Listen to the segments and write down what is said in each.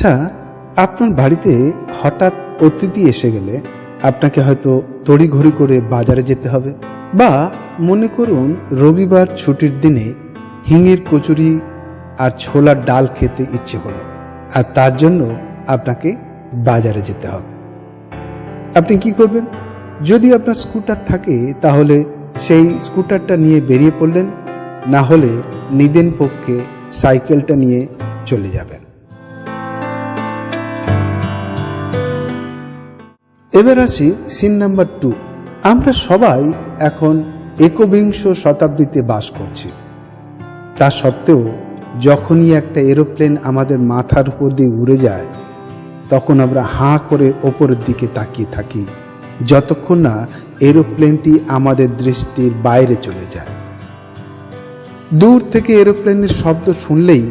আচ্ছা আপনার বাড়িতে হঠাৎ অতিথি এসে গেলে আপনাকে হয়তো তড়িঘড়ি করে বাজারে যেতে হবে বা মনে করুন রবিবার ছুটির দিনে হিঙের কচুরি আর ছোলার ডাল খেতে ইচ্ছে হলো আর তার জন্য আপনাকে বাজারে যেতে হবে। আপনি কি করবেন? যদি আপনার স্কুটার থাকে তাহলে সেই স্কুটারটা নিয়ে বেরিয়ে পড়লেন, না হলে নিদেন পক্ষে সাইকেলটা নিয়ে চলে যাবেন। এবার আসি সিন নাম্বার টু। আমরা সবাই এখন একবিংশ শতাব্দীতে বাস করছি। তা সত্ত্বেও যখনই একটা এরোপ্লেন আমাদের মাথার উপর দিয়ে উড়ে যায়, তখন আমরা হাঁ করে ওপরের দিকে তাকিয়ে থাকি, যতক্ষণ না এরোপ্লেনটি আমাদের দৃষ্টির বাইরে চলে যায়। দূর থেকে এরোপ্লেনের শব্দ শুনলেই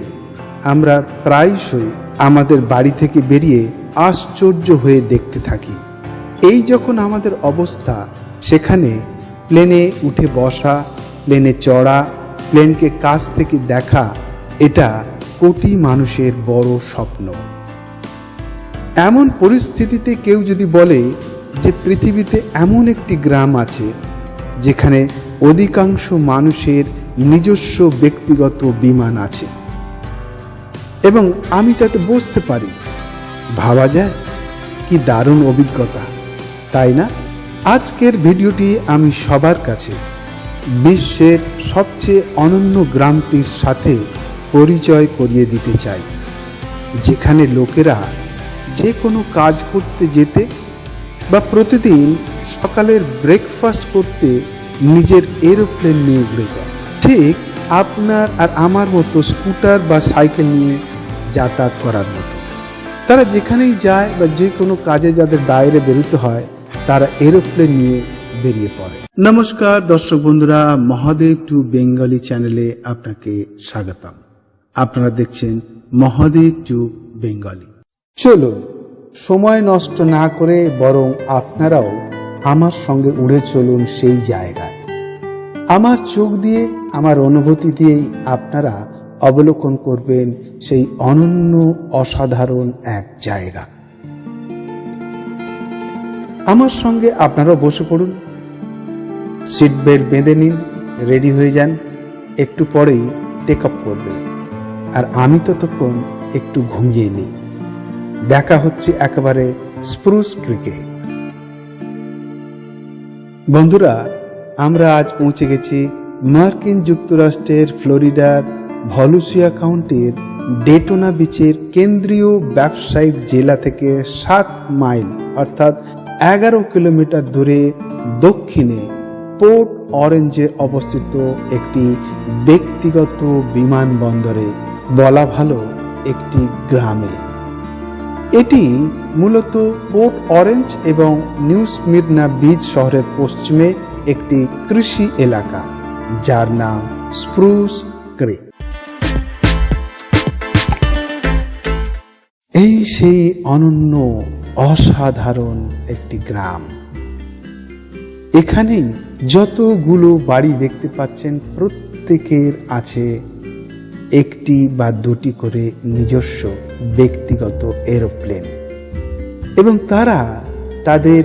আমরা প্রায়শই আমাদের বাড়ি থেকে বেরিয়ে আশ্চর্য হয়ে দেখতে থাকি। এই যখন আমাদের অবস্থা, সেখানে প্লেনে উঠে বসা, প্লেনে চড়া, প্লেনকে কাছ থেকে দেখা, এটা কোটি মানুষের বড় স্বপ্ন। এমন পরিস্থিতিতে কেউ যদি বলে যে পৃথিবীতে এমন একটি গ্রাম আছে, যেখানে অধিকাংশ মানুষের নিজস্ব ব্যক্তিগত বিমান আছে। এবং আমি তাতে বসতে পারি। ভাবা যায়? কি দারুণ অভিজ্ঞতা। তাই না? আজকের ভিডিওটি আমি সবার কাছে, বিশ্বের সবচেয়ে অনন্য গ্রামটির সাথে পরিচয় করিয়ে দিতে চাই। যেখানে লোকেরা যে কোনো কাজ করতে যেতে বা প্রতিদিন সকালের ব্রেকফাস্ট করতে নিজের এরোপ্লেন নিয়ে উড়ে যায়। ঠিক আপনার আর আমার মতো স্কুটার বা সাইকেল নিয়ে যাতায়াত করার মতো। তারা যেখানেই যায় বা যে কোনো কাজে যাদের বাইরে বেরোতে হয় তারা এরোপ্লেন নিয়ে বেরিয়ে পড়ে। নমস্কার দর্শক বন্ধুরা মহাদেব টু বেঙ্গলি চ্যানেলে আপনাকে স্বাগতম। আপনারা দেখছেন মহাদেব টু বেঙ্গলি। চলুন সময় নষ্ট না করে বরং আপনারাও আমার সঙ্গে উড়ে চলুন সেই জায়গায়। আমার চোখ দিয়ে আমার অনুভূতি দিয়েই আপনারা অবলোকন করবেন সেই অনন্য অসাধারণ এক জায়গা। আমার সঙ্গে আপনারাও বসে পড়ুন। সিট বেল্ট বেঁধে নিন, রেডি হয়ে যান, একটু পরেই টেক আপ করবে। আর আমি ততক্ষণ একটু ঘুমিয়ে নিই। দেখা হচ্ছে একেবারে স্প্রুস ক্রিকে। বন্ধুরা, আমরা আজ পৌঁছে গেছি মার্কিন যুক্তরাষ্ট্রের ফ্লোরিডার ভলুসিয়া কাউন্টির ডেটোনা বিচের কেন্দ্রীয় ব্যবসায়িক জেলা থেকে সাত মাইল, অর্থাৎ এগারো কিলোমিটার দূরে দক্ষিণে পোর্ট অরেঞ্জে অবস্থিত একটি ব্যক্তিগত বিমানবন্দরে বলা ভালো একটি গ্রামে। এটি মূলত পোর্ট অরেঞ্জ এবং নিউ স্মিরনা বীজ শহরের পশ্চিমে একটি কৃষি এলাকা, যার নাম স্প্রুস ক্রিক। এই সেই অনন্য, অসাধারণ একটি গ্রাম। এখানেই যতগুলো বাড়ি দেখতে পাচ্ছেন, প্রত্যেকের আছে একটি বা দুটি করে নিজস্ব ব্যক্তিগত এরোপ্লেন। এবং তারা তাদের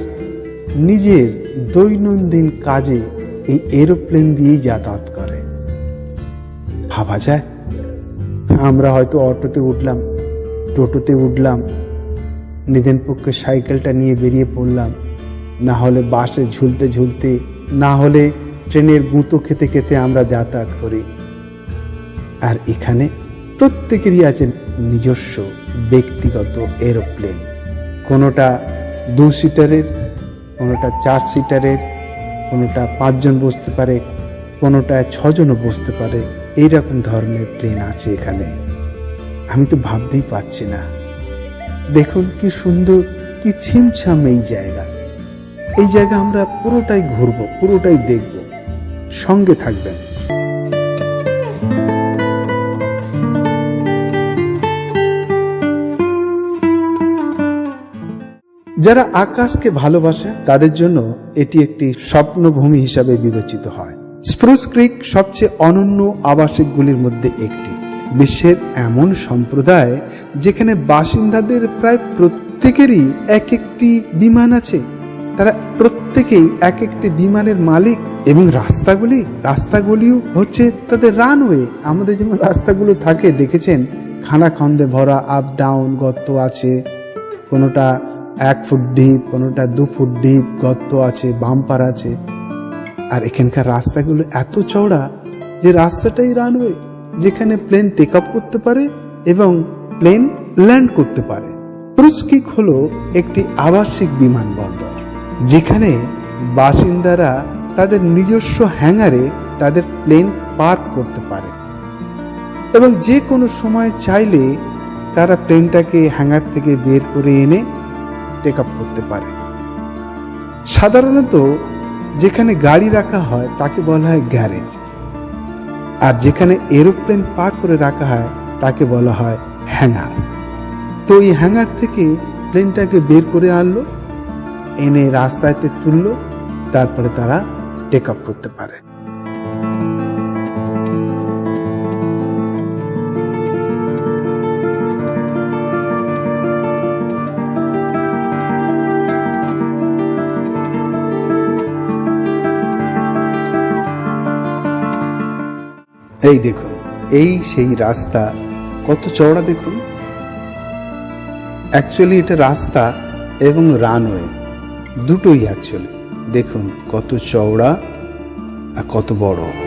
নিজের দৈনন্দিন কাজে এই এরোপ্লেন দিয়েই যাতায়াত করে। ভাবা যায়, আমরা হয়তো অটোতে উঠলাম টোটোতে উঠলাম। নিদেন পক্ষে সাইকেলটা নিয়ে বেরিয়ে পড়লাম। না হলে বাসে ঝুলতে ঝুলতে, না হলে ট্রেনের গুঁতো খেতে খেতে আমরা যাতায়াত করি। আর এখানে প্রত্যেকেরই আছে নিজস্ব ব্যক্তিগত এরোপ্লেন। কোনোটা দু সিটারের কোনোটা চার সিটারের কোনোটা পাঁচজন বসতে পারে কোনোটা ছজনও বসতে পারে। এইরকম ধরনের প্লেন আছে এখানে। আমি তো ভাবতেই পারছি না। দেখুন কি সুন্দর, কি ছিমছাম এই জায়গা। এই জায়গা আমরা পুরোটাই ঘুরবো, পুরোটাই দেখব। সঙ্গে থাকবেন। যারা আকাশকে ভালোবাসে, তাদের জন্য এটি একটি স্বপ্নভূমি হিসাবে বিবেচিত হয়। স্প্রুস ক্রিক সবচেয়ে অনন্য আবাসিকগুলির মধ্যে একটি। বিশ্বের এমন সম্প্রদায় যেখানে বাসিন্দাদের প্রায় প্রত্যেকেরই এক একটি বিমান আছে। তারা প্রত্যেকেই এক একটি বিমানের মালিক এবং রাস্তাগুলি, রাস্তাগুলিও হচ্ছে তাদের রানওয়ে আমাদের যেমন রাস্তাগুলো থাকে, দেখেছেন? খানাখন্দে ভরা আপ ডাউন গর্ত আছে। কোনোটা এক ফুট ডিপ কোনোটা দু ফুট ডিপ গর্ত আছে বাম্পার আছে। আর এখানকার রাস্তাগুলো এত চওড়া যে রাস্তাটাই রানওয়ে যেখানে প্লেন টেক আপ করতে পারে এবং প্লেন ল্যান্ড করতে পারে। প্রুস্কিক হলো একটি আবাসিক বিমানবন্দর, যেখানে বাসিন্দারা তাদের নিজস্ব হ্যাঙ্গারে তাদের প্লেন পার্ক করতে পারে। এবং যে কোনো সময় চাইলে তারা প্লেনটাকে হ্যাঙ্গার থেকে বের করে এনে টেক আপ করতে পারে। সাধারণত যেখানে গাড়ি রাখা হয় তাকে বলা হয় গ্যারেজ আর যেখানে এরোপ্লেন পার করে রাখা হয়, তাকে বলা হয় হ্যাঙ্গার। তো এই হ্যাঙ্গার থেকে প্লেনটাকে বের করে আনলো, এনে রাস্তাতে তুললো, তারপরে তারা টেক আপ করতে পারে। এই দেখুন, এই সেই রাস্তা। কত চওড়া দেখুন। অ্যাকচুয়ালি এটা রাস্তা এবং রানওয়ে দুটোই অ্যাকচুয়ালি দেখুন, কত চওড়া আর কত বড়।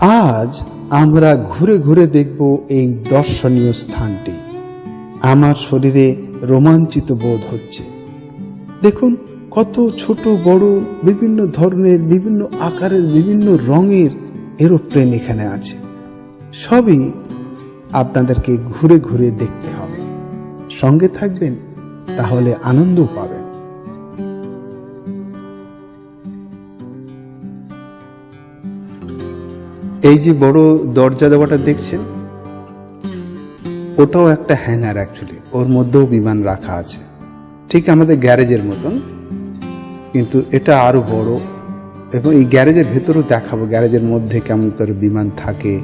আজ আমরা ঘুরে ঘুরে দেখব এই দর্শনীয় স্থানটি। আমার শরীরে রোমাঞ্চিত বোধ হচ্ছে। দেখুন, কত ছোট, বড়, বিভিন্ন ধরনের, বিভিন্ন আকারের, বিভিন্ন রঙের এরোপ্লেন এখানে আছে। সবই আপনাদেরকে ঘুরে ঘুরে দেখতে হবে। সঙ্গে থাকবেন, তাহলে আনন্দ পাবেন। এই যে বড় দরজা দেওয়াটা দেখছেন? ওটাও একটা হ্যাঙ্গার অ্যাকচুয়ালি ওর মধ্যেও বিমান রাখা আছে। ঠিক আমাদের গ্যারেজের মতন, কিন্তু এটা আরও বড়। এবং এই গ্যারেজের ভেতরেও দেখাবো, গ্যারেজের মধ্যে কেমন করে বিমান থাকে,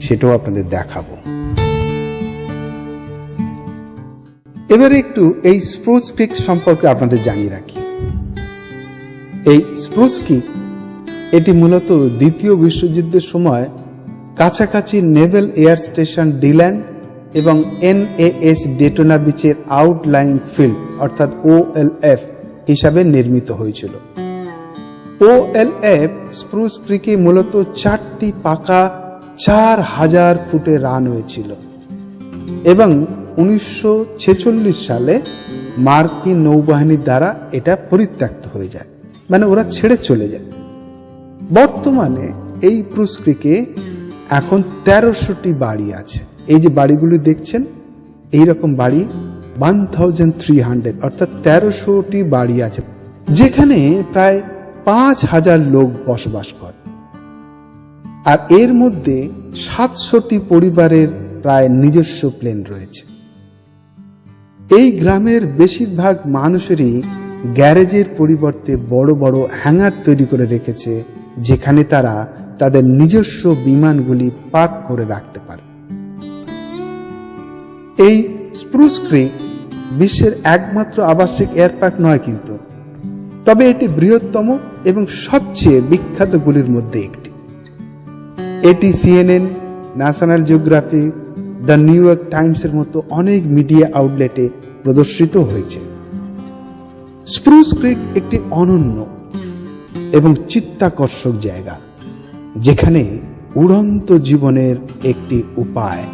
সেটাও আপনাদের দেখাবো। এবারে একটু এই স্প্রুস ক্রিক সম্পর্কে আপনাদের জানিয়ে রাখি। এই স্প্রুস ক্রিক এটি মূলত দ্বিতীয় বিশ্বযুদ্ধের সময় কাছাকাছি নেভেল এয়ার স্টেশন ডিল্যান্ড এবং এনএএস ডেটোনা বিচের আউটলাইং ফিল্ড, অর্থাৎ ওএলএফ, হিসাবে নির্মিত হয়েছিল। ওএলএফ স্প্রুস ক্রিকে মূলত চারটি পাকা চার হাজার ফুটে রানওয়ে ছিল এবং উনিশশো ছেচল্লিশ সালে মার্কিন নৌবাহিনীর দ্বারা এটা পরিত্যক্ত হয়ে যায়। মানে ওরা ছেড়ে চলে যায়। বর্তমানে এই প্রুস্ক্রিকে এখন তেরোশোটি বাড়ি আছে। এই যে বাড়িগুলি দেখছেন এই রকম বাড়ি ওয়ান থাউজেন্ড থ্রি হান্ড্রেড অর্থাৎ তেরোশোটি বাড়ি আছে, যেখানে প্রায় পাঁচ হাজার লোক বসবাস করে। আর এর মধ্যে সাতশোটি পরিবারের প্রায় নিজস্ব প্লেন রয়েছে। এই গ্রামের বেশিরভাগ মানুষেরই গ্যারেজের পরিবর্তে বড় বড় হ্যাঙ্গার তৈরি করে রেখেছে যেখানে তারা তাদের নিজস্ব বিমানগুলি পার্ক করে রাখতে পারে। এই স্প্রুস ক্রিক বিশ্বের একমাত্র আবাসিক এয়ারপার্ক নয় কিন্তু, তবে এটি বৃহত্তম এবং সবচেয়ে বিখ্যাতগুলির মধ্যে একটি। এটি CNN, National Geography, the New York টাইমসের মতো অনেক মিডিয়া আউটলেটে প্রদর্শিত হয়েছে। স্প্রুস ক্রিক একটি অনন্য এবং চিত্তাকর্ষক জায়গা, যেখানে উড়ন্ত জীবনের একটি উপায়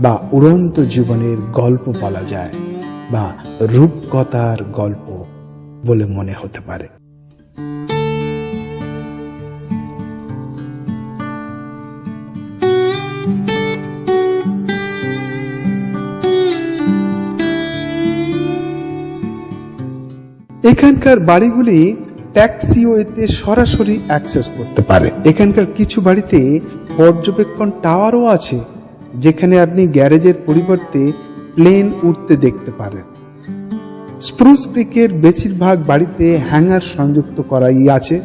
বা উড়ন্ত জীবনের গল্প বলা যায় বা রূপকথার গল্প বলে মনে হতে পারে। এখানকার বাড়িগুলি ট্যাক্সিওয়েতে সরাসরি অ্যাক্সেস করতে পারে। এখানকার কিছু বাড়িতে পর্যবেক্ষণ টাওয়ারও আছে, যেখানে আপনি গ্যারেজের পরিবর্তে প্লেন উঠতে দেখতে পারেন। স্প্রুস ক্রিকের বেশিরভাগ বাড়িতে হ্যাঙ্গার সংযুক্ত করাই আছে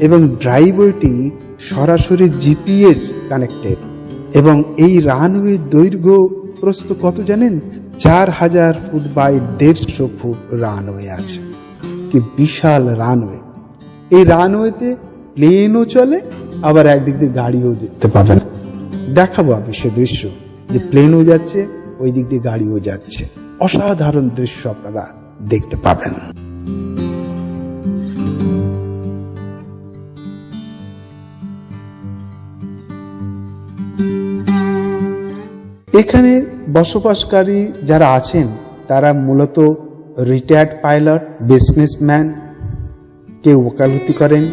এবং ড্রাইভওয়েটি সরাসরি জিপিএস কানেক্টেড। এবং এই রানওয়ে দৈর্ঘ্য প্রস্ত কত জানেন? চার হাজার ফুট বাই দেড়শো ফুট রানওয়ে আছে। কি বিশাল রানওয়ে। এই রানওয়েতে প্লেনও চলে, আবার একদিক দিয়ে গাড়িও দেখতে পাবেন দেখাবো আমি সে দৃশ্য, যে প্লেনও যাচ্ছে ওই দিক দিয়ে গাড়িও যাচ্ছে। অসাধারণ দৃশ্য আপনারা দেখতে পাবেন। এখানে বসবাসকারী যারা আছেন, তারা মূলত রিটায়ার্ড পাইলট বিজনেসম্যান কেউ ওকালতি করেন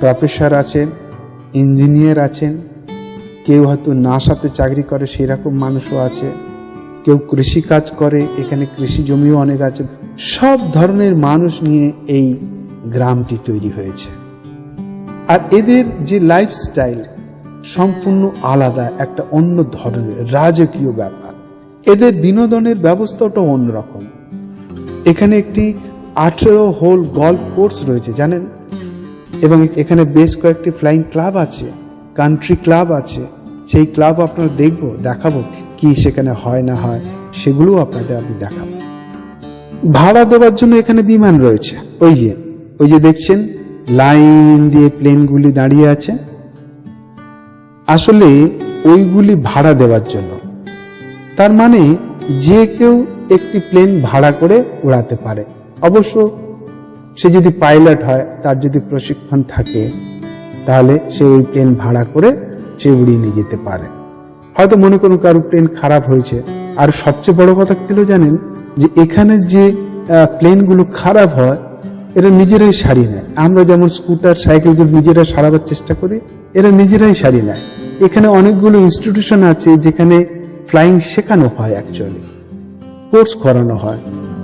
প্রফেসর আছেন ইঞ্জিনিয়ার আছেন, কেউ হয়তো নাসাতে চাকরি করে, সেরকম মানুষও আছে, কেউ কৃষি কাজ করে, এখানে কৃষি জমিও অনেক আছে। সব ধরনের মানুষ নিয়ে এই গ্রামটি তৈরি হয়েছে। আর এদের যে লাইফস্টাইল সম্পূর্ণ আলাদা, একটা অন্য ধরনের, রাজকীয় ব্যাপার। এদের বিনোদনের ব্যবস্থাটাও অন্যরকম। এখানে একটি আঠেরো হোল গল্ফ কোর্স রয়েছে, জানেন? এবং এখানে বেশ কয়েকটি ফ্লাইং ক্লাব আছে কান্ট্রি ক্লাব আছে। সেই ক্লাব আপনারা দেখব, দেখাবো কি সেখানে হয় না হয়, সেগুলোও আপনাদের আমি দেখাবো। ভাড়া দেওয়ার জন্য এখানে বিমান রয়েছে। ওই যে ওই যে দেখছেন, লাইন দিয়ে প্লেনগুলি দাঁড়িয়ে আছে। আসলে ওইগুলি ভাড়া দেওয়ার জন্য। তার মানে যে কেউ একটি প্লেন ভাড়া করে উড়াতে পারে। অবশ্য সে যদি পাইলট হয়, তার যদি প্রশিক্ষণ থাকে, তাহলে সে ওই প্লেন ভাড়া করে সে উড়িয়ে নিয়ে যেতে পারে। হয়তো মনে করুন কারও প্লেন খারাপ হয়েছে। আর সবচেয়ে বড় কথা কি জানেন? যে এখানে যে প্লেনগুলো খারাপ হয়, এরা নিজেরাই সারি নেয়। আমরা যেমন স্কুটার সাইকেলগুলো নিজেরা সারাবার চেষ্টা করি, এরা নিজেরাই সারি নেয়। এখানে অনেকগুলো ইনস্টিটিউশন আছে যেখানে ফ্লাইং শেখানো হয় অ্যাকচুয়ালি কোর্স করানো হয়।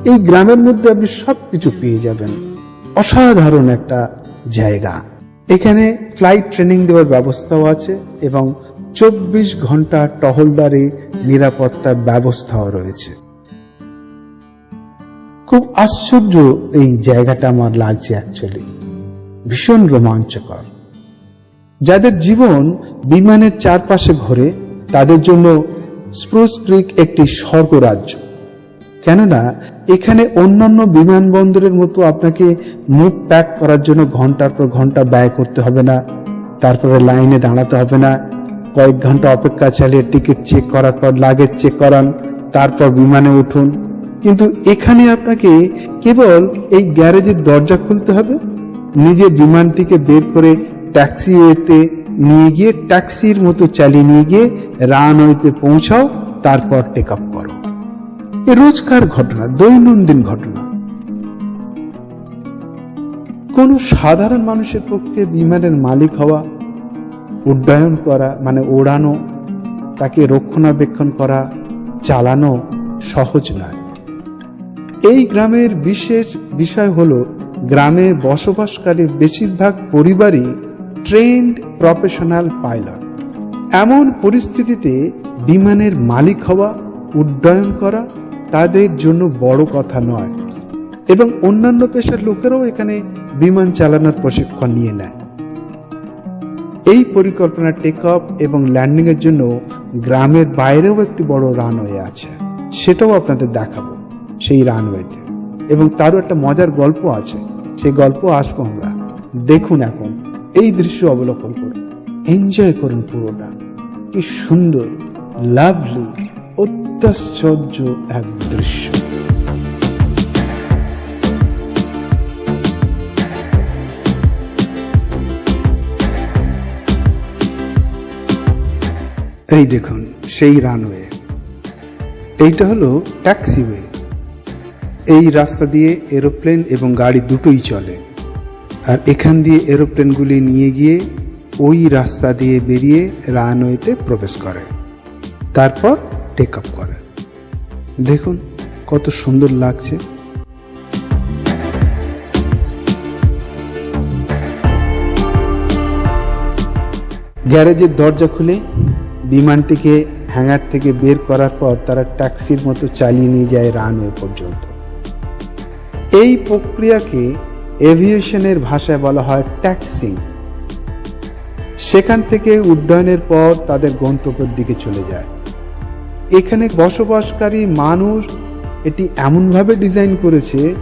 এই গ্রামের মধ্যে আপনি সব কিছু পেয়ে যাবেন। অসাধারণ একটা জায়গা। এখানে ফ্লাইট ট্রেনিং দেওয়ার ব্যবস্থাও আছে এবং চব্বিশ ঘণ্টা টহলদারি, নিরাপত্তার ব্যবস্থাও রয়েছে। খুব আশ্চর্য এই জায়গাটা আমার লাগছে অ্যাকচুয়ালি ভীষণ রোমাঞ্চকর। যাদের জীবন বিমানের চারপাশে ঘোরে, তাদের জন্য স্প্রুস ক্রিক একটি স্বর্গরাজ্য। কেননা, এখানে অন্যান্য বিমানবন্দরের মতো আপনাকে মুখ প্যাক করার জন্য ঘণ্টার পর ঘণ্টা ব্যয় করতে হবে না, তারপরে লাইনে দাঁড়াতে হবে না, কয়েক ঘণ্টা অপেক্ষা চালিয়ে টিকিট চেক করার পর লাগেজ চেক করান, তারপর বিমানে উঠুন। কিন্তু এখানে আপনাকে কেবল এই গ্যারেজের দরজা খুলতে হবে, নিজে বিমানটিকে বের করে ট্যাক্সিওয়েতে নিয়ে গিয়ে, ট্যাক্সির মতো চালিয়ে নিয়ে গিয়ে রানওয়েতে পৌঁছাও, তারপর টেক আপ করো। এ রোজকার ঘটনা, দৈনন্দিন ঘটনা। কোন সাধারণ মানুষের পক্ষে বিমানের মালিক হওয়া, উড্ডয়ন করা মানে ওড়ানো, তাকে রক্ষণাবেক্ষণ করা, চালানো সহজ নয়। এই গ্রামের বিশেষ বিষয় হল, গ্রামে বসবাসকারী বেশিরভাগ পরিবারই ট্রেন্ড প্রফেশনাল পাইলট এমন পরিস্থিতিতে বিমানের মালিক হওয়া, উড্ডয়ন করা তাদের জন্য বড় কথা নয়। এবং অন্যান্য পেশার লোকেরাও এখানে বিমান চালানোর প্রশিক্ষণ নিয়ে নেয়। এই পরিকল্পনা টেক অফ এবং ল্যান্ডিং এর জন্য গ্রামের বাইরেও একটি বড় রানওয়ে আছে। সেটাও আপনাদের দেখাবো সেই রানওয়েতে। এবং তারও একটা মজার গল্প আছে। সেই গল্প আসব আমরা। দেখুন এখন, এই দৃশ্য অবলোকন করুন। এনজয় করুন পুরোটা। কি সুন্দর লাভলি অত্যাশ্চর্য এক দৃশ্য। এই দেখুন, সেই রানওয়ে। এইটা হলো ট্যাক্সিওয়ে। এই রাস্তা দিয়ে এরোপ্লেন এবং গাড়ি দুটোই চলে। আর এখান দিয়ে এরোপ্লেনগুলি নিয়ে গিয়ে ওই রাস্তা দিয়ে বেরিয়ে রানওয়েতে প্রবেশ করে। তারপর টেক আপ করেন দেখুন কত সুন্দর লাগছে। গ্যারেজের দরজা খুলে বিমানটিকে হ্যাঙ্গার থেকে বের করার পর তারা ট্যাক্সির মতো চালিয়ে নিয়ে যায় রানওয়ে পর্যন্ত। এই প্রক্রিয়াকে এভিয়েশনের ভাষায় বলা হয় ট্যাক্সিং। সেখান থেকে উড্ডয়নের পর তাদের গন্তব্যের দিকে চলে যায়। এখানে বসবাসকারী মানুষ এটি এমনভাবে ডিজাইন করেছে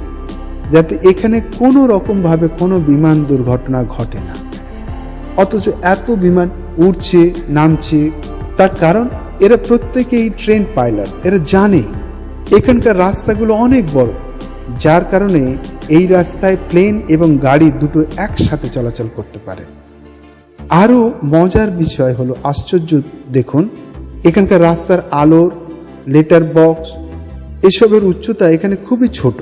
যাতে এখানে কোনো রকমভাবে কোনো বিমান দুর্ঘটনা ঘটে না। অথচ এত বিমান উঠছে নামছে, তার কারণ এরা প্রত্যেকেই ট্রেন পাইলট, এরা জানে এখানকার রাস্তাগুলো অনেক বড়, যার কারণে এই রাস্তায় প্লেন এবং গাড়ি দুটো একসাথে চলাচল করতে পারে। আরও মজার বিষয় হলো, আশ্চর্য দেখুন এখানকার রাস্তার আলোর লেটার বক্স এসবের উচ্চতা এখানে খুবই ছোট।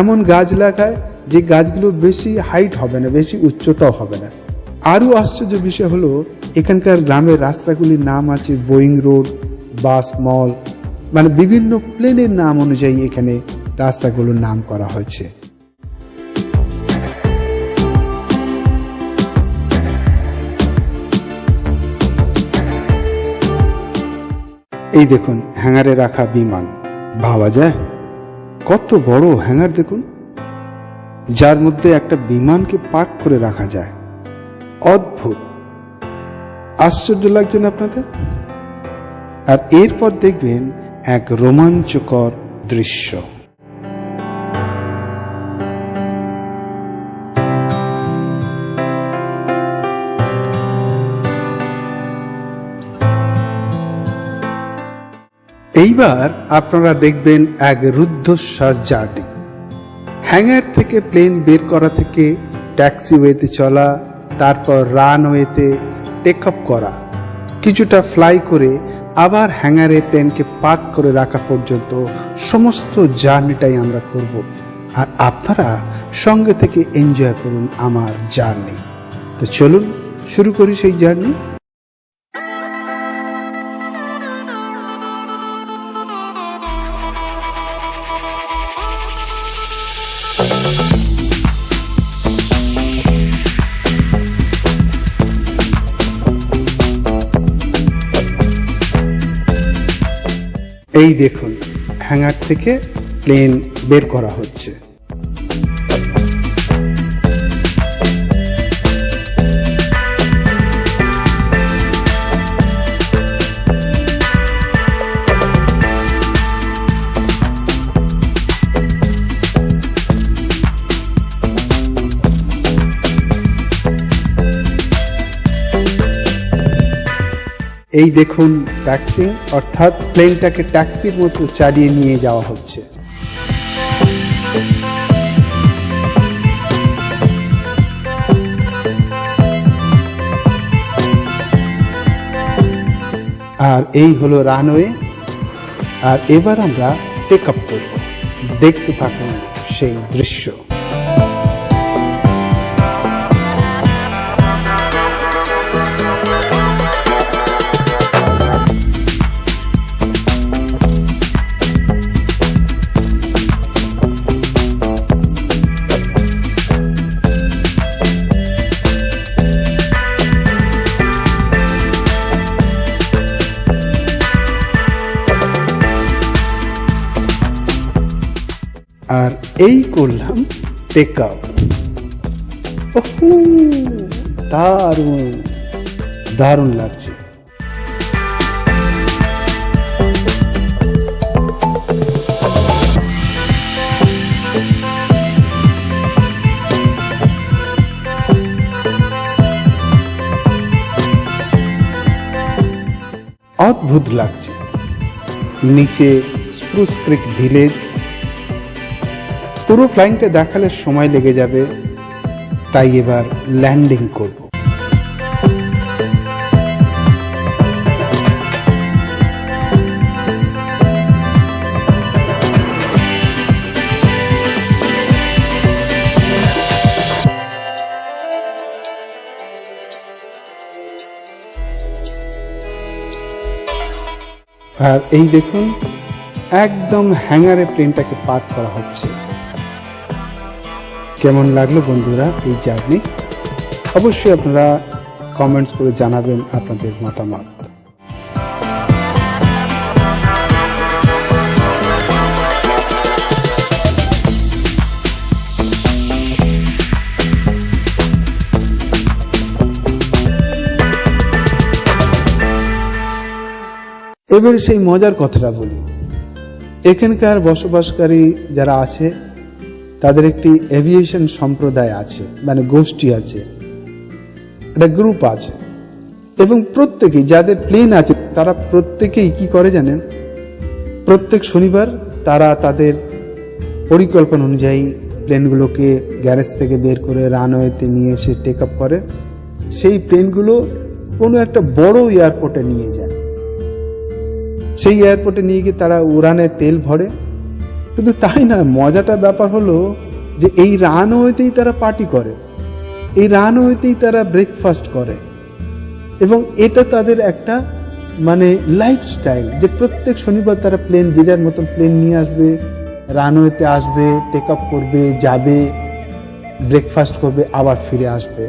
এমন গাছ লাগায় যে গাছগুলো বেশি হাইট হবে না, বেশি উচ্চতাও হবে না। আরও আশ্চর্য বিষয় হলো, এখানকার গ্রামের রাস্তাগুলির নাম আছে বোয়িং রোড বাস মল মানে বিভিন্ন প্লেনের নাম অনুযায়ী এখানে রাস্তাগুলোর নাম করা হয়েছে। এই দেখুন, হ্যাঙ্গারে রাখা বিমান। ভাবা যায়? কত বড় হ্যাঙ্গার দেখুন। যার মধ্যে একটা বিমানকে পার্ক করে রাখা যায়। অদ্ভুত। আশ্চর্য লাগছে না আপনাদের? আর এরপর দেখবেন এক রোমাঞ্চকর দৃশ্য। এইবার আপনারা দেখবেন এক রুদ্ধশ্বাস জার্নি। হ্যাঙ্গার থেকে প্লেন বের করা থেকে ট্যাক্সিওয়েতে চলা, তারপর রানওয়েতে টেক আপ করা, কিছুটা ফ্লাই করে আবার হ্যাঙ্গারে প্লেনকে পার্ক করে রাখা পর্যন্ত সমস্ত জার্নিটাই আমরা করব। আর আপনারা সঙ্গে থেকে এনজয় করুন আমার জার্নি। তো চলুন, শুরু করি সেই জার্নি। এই দেখুন হ্যাঙ্গার থেকে প্লেন বের করা হচ্ছে। এই দেখুন ট্যাক্সিং অর্থাৎ প্লেনটাকে ট্যাক্সির মতো চালিয়ে নিয়ে যাওয়া হচ্ছে। আর এই হলো রানওয়ে আর এবার আমরা টেক আপ করব। দেখতে থাকুন সেই দৃশ্য। এই করলাম টেক আপ দারুণ দারুণ লাগছে। অদ্ভুত লাগছে। নিচে স্প্রুস ক্রিক ভিলেজ পুরো ফ্লাইংটা দেখালে সময় লেগে যাবে, তাই এবার ল্যান্ডিং করব। আর এই দেখুন, একদম হ্যাঙ্গারে প্লেনটাকে পার্ক করা হচ্ছে। কেমন লাগল বন্ধুরা এই জার্নি? অবশ্যই আপনারা কমেন্টস করে জানাবেন আপনাদের মতামত। এবারে সেই মজার কথাটা বলি। এখানকার বসবাসকারী যারা আছে তাদের একটি এভিয়েশন সম্প্রদায় আছে মানে গোষ্ঠী আছে। একটা গ্রুপ আছে। এবং প্রত্যেকেই যাদের প্লেন আছে, তারা প্রত্যেকেই কি করে জানেন? প্রত্যেক শনিবার তারা তাদের পরিকল্পনা অনুযায়ী প্লেনগুলোকে গ্যারেজ থেকে বের করে রানওয়েতে নিয়ে এসে টেক আপ করে। সেই প্লেনগুলো কোনো একটা বড় এয়ারপোর্টে নিয়ে যায়। সেই এয়ারপোর্টে নিয়ে গিয়ে তারা উড়ানে তেল ভরে শুধু তাই না মজাটা ব্যাপার হলো যে এই রানওয়েতেই তারা পার্টি করে। এই রানওয়েতেই তারা ব্রেকফাস্ট করে। এবং এটা তাদের একটা মানে লাইফস্টাইল যে প্রত্যেক শনিবার তারা প্লেন যে যার মতন প্লেন নিয়ে আসবে, রানওয়েতে আসবে টেক আপ করবে, যাবে ব্রেকফাস্ট করবে, আবার ফিরে আসবে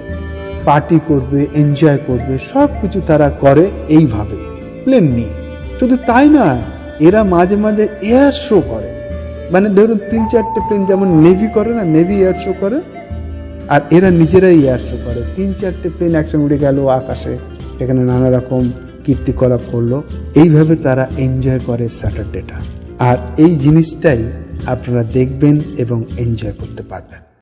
পার্টি করবে এনজয় করবে সব কিছু তারা করে এইভাবে প্লেন নিয়ে। শুধু তাই না এরা মাঝে মাঝে এয়ার শো করে। মানে ধরুন তিন চারটে প্লেন যেমন নেভি করে না নেভি এয়ার শো করে, আর এরা নিজেরাই এয়ার শো করে। তিন চারটে প্লেন একসঙ্গে উড়ে গেল আকাশে, এখানে নানা রকম কীর্তিকলাপ করল। এইভাবে তারা এনজয় করে স্যাটারডেটা আর এই জিনিসটাই আপনারা দেখবেন এবং এনজয় করতে পারবেন।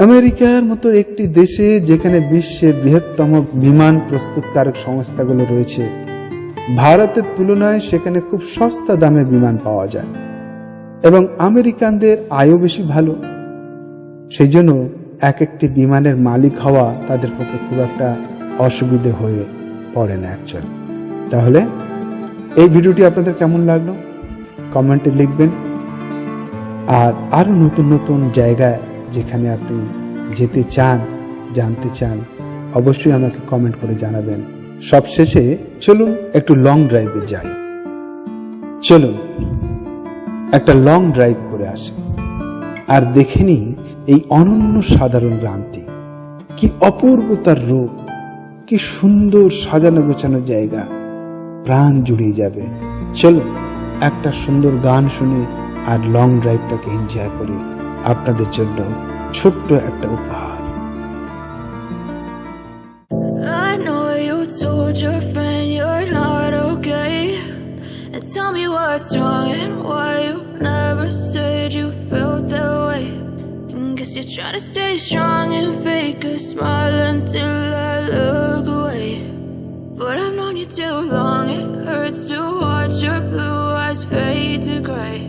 আমেরিকার মতো একটি দেশে যেখানে বিশ্বের বৃহত্তম বিমান প্রস্তুতকারক সংস্থাগুলো রয়েছে, ভারতের তুলনায় সেখানে খুব সস্তা দামে বিমান পাওয়া যায়। এবং আমেরিকানদের আয়ও বেশি ভালো। সেই জন্য এক একটি বিমানের মালিক হওয়া তাদের পক্ষে খুব একটা অসুবিধে হয়ে পড়ে না অ্যাকচুয়ালি তাহলে এই ভিডিওটি আপনাদের কেমন লাগল? কমেন্টে লিখবেন। আর আরও নতুন নতুন জায়গায় যেখানে আপনি যেতে চান, জানতে চান, অবশ্যই আমাকে কমেন্ট করে জানাবেন। সবশেষে চলুন একটু লং ড্রাইভে যাই। চলুন, একটা লং ড্রাইভ করে আসি। আর দেখে নিই এই অনন্য সাধারণ গ্রামটি। কি অপূর্ব তার রূপ, কি সুন্দর সাজানো গোছানো জায়গা। প্রাণ জুড়িয়ে যাবে। চলুন, একটা সুন্দর গান শুনে আর লং ড্রাইভটাকে এনজয় করে। আপনাদের জন্য ছোট্ট একটা উপহার I know you told your friend you're not okay. And tell me what's wrong and why you never said you You're trying to stay strong and fake a smile until I look away. But I've known you too long, it hurts to watch your blue eyes fade to gray